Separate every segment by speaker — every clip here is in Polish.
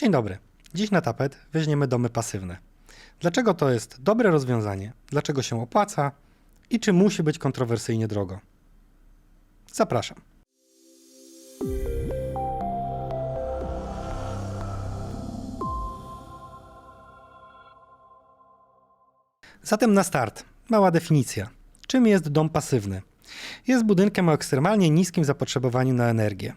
Speaker 1: Dzień dobry. Dziś na tapet weźmiemy domy pasywne. Dlaczego to jest dobre rozwiązanie? Dlaczego się opłaca? I czy musi być kontrowersyjnie drogo? Zapraszam. Zatem na start. Mała definicja. Czym jest dom pasywny? Jest budynkiem o ekstremalnie niskim zapotrzebowaniu na energię.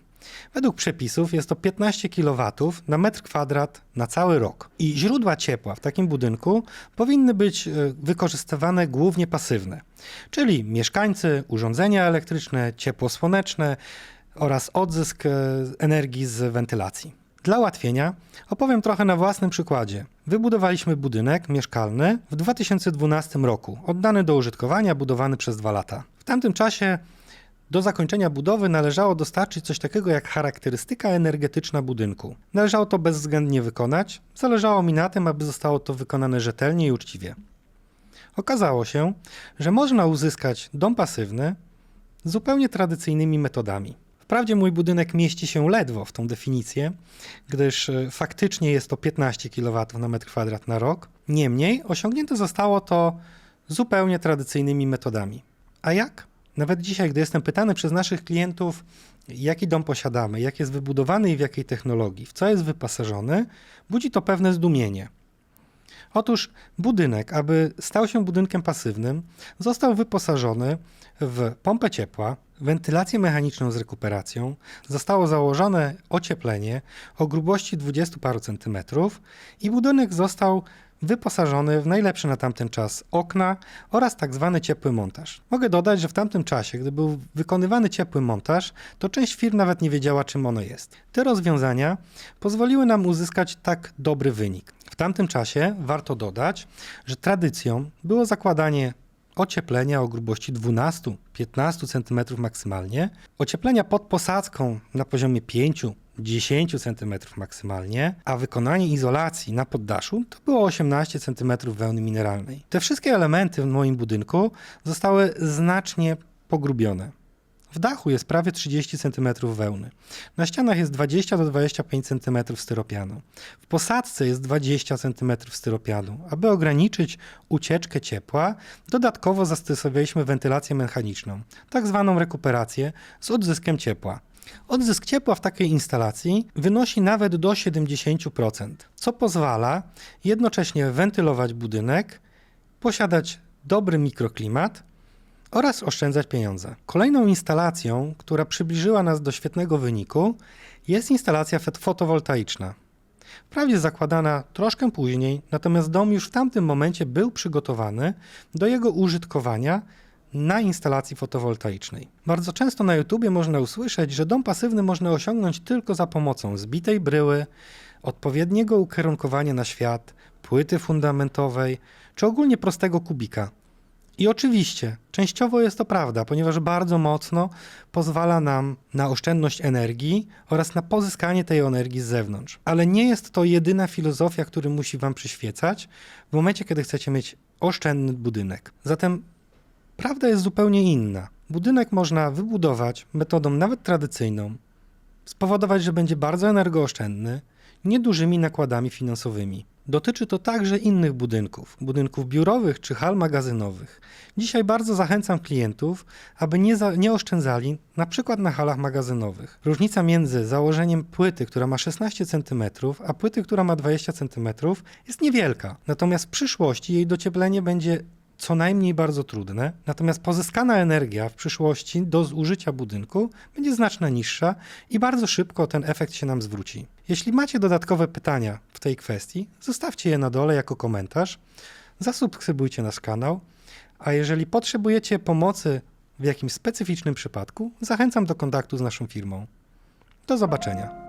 Speaker 1: Według przepisów jest to 15 kW na metr kwadrat na cały rok. I źródła ciepła w takim budynku powinny być e, wykorzystywane głównie pasywne, czyli mieszkańcy, urządzenia elektryczne, ciepło słoneczne oraz odzysk e, energii z wentylacji. Dla ułatwienia opowiem trochę na własnym przykładzie. Wybudowaliśmy budynek mieszkalny w 2012 roku, oddany do użytkowania, budowany przez dwa lata. W tamtym czasie do zakończenia budowy należało dostarczyć coś takiego jak charakterystyka energetyczna budynku. Należało to bezwzględnie wykonać, zależało mi na tym, aby zostało to wykonane rzetelnie i uczciwie. Okazało się, że można uzyskać dom pasywny zupełnie tradycyjnymi metodami. Wprawdzie mój budynek mieści się ledwo w tą definicję, gdyż e, faktycznie jest to 15 kW na metr kwadrat na rok. Niemniej osiągnięte zostało to zupełnie tradycyjnymi metodami. A jak? Nawet dzisiaj, gdy jestem pytany przez naszych klientów, jaki dom posiadamy, jak jest wybudowany i w jakiej technologii, w co jest wyposażony, budzi to pewne zdumienie. Otóż budynek, aby stał się budynkiem pasywnym, został wyposażony w pompę ciepła, wentylację mechaniczną z rekuperacją, zostało założone ocieplenie o grubości 20 paru centymetrów i budynek został wyposażony w najlepsze na tamten czas okna oraz tak zwany ciepły montaż. Mogę dodać, że w tamtym czasie, gdy był wykonywany ciepły montaż, to część firm nawet nie wiedziała, czym ono jest. Te rozwiązania pozwoliły nam uzyskać tak dobry wynik. W tamtym czasie warto dodać, że tradycją było zakładanie ocieplenia o grubości 12-15 cm maksymalnie, ocieplenia pod posadzką na poziomie 5 10 cm maksymalnie, a wykonanie izolacji na poddaszu to było 18 cm wełny mineralnej. Te wszystkie elementy w moim budynku zostały znacznie pogrubione. W dachu jest prawie 30 cm wełny. Na ścianach jest 20 do 25 cm styropianu. W posadzce jest 20 cm styropianu. Aby ograniczyć ucieczkę ciepła, dodatkowo zastosowaliśmy wentylację mechaniczną, tak zwaną rekuperację z odzyskiem ciepła. Odzysk ciepła w takiej instalacji wynosi nawet do 70%, co pozwala jednocześnie wentylować budynek, posiadać dobry mikroklimat oraz oszczędzać pieniądze. Kolejną instalacją, która przybliżyła nas do świetnego wyniku, jest instalacja fot- fotowoltaiczna. Wprawdzie zakładana troszkę później, natomiast dom już w tamtym momencie był przygotowany do jego użytkowania na instalacji fotowoltaicznej. Bardzo często na YouTubie można usłyszeć, że dom pasywny można osiągnąć tylko za pomocą zbitej bryły, odpowiedniego ukierunkowania na świat, płyty fundamentowej czy ogólnie prostego kubika. I oczywiście, częściowo jest to prawda, ponieważ bardzo mocno pozwala nam na oszczędność energii oraz na pozyskanie tej energii z zewnątrz. Ale nie jest to jedyna filozofia, która musi Wam przyświecać w momencie, kiedy chcecie mieć oszczędny budynek. Zatem prawda jest zupełnie inna. Budynek można wybudować metodą nawet tradycyjną, spowodować, że będzie bardzo energooszczędny, niedużymi nakładami finansowymi. Dotyczy to także innych budynków, budynków biurowych czy hal magazynowych. Dzisiaj bardzo zachęcam klientów, aby nie, za, nie oszczędzali na przykład na halach magazynowych. Różnica między założeniem płyty, która ma 16 cm, a płyty, która ma 20 cm jest niewielka. Natomiast w przyszłości jej docieplenie będzie co najmniej bardzo trudne, natomiast pozyskana energia w przyszłości do zużycia budynku będzie znacznie niższa i bardzo szybko ten efekt się nam zwróci. Jeśli macie dodatkowe pytania w tej kwestii, zostawcie je na dole jako komentarz, zasubskrybujcie nasz kanał, a jeżeli potrzebujecie pomocy w jakimś specyficznym przypadku, zachęcam do kontaktu z naszą firmą. Do zobaczenia.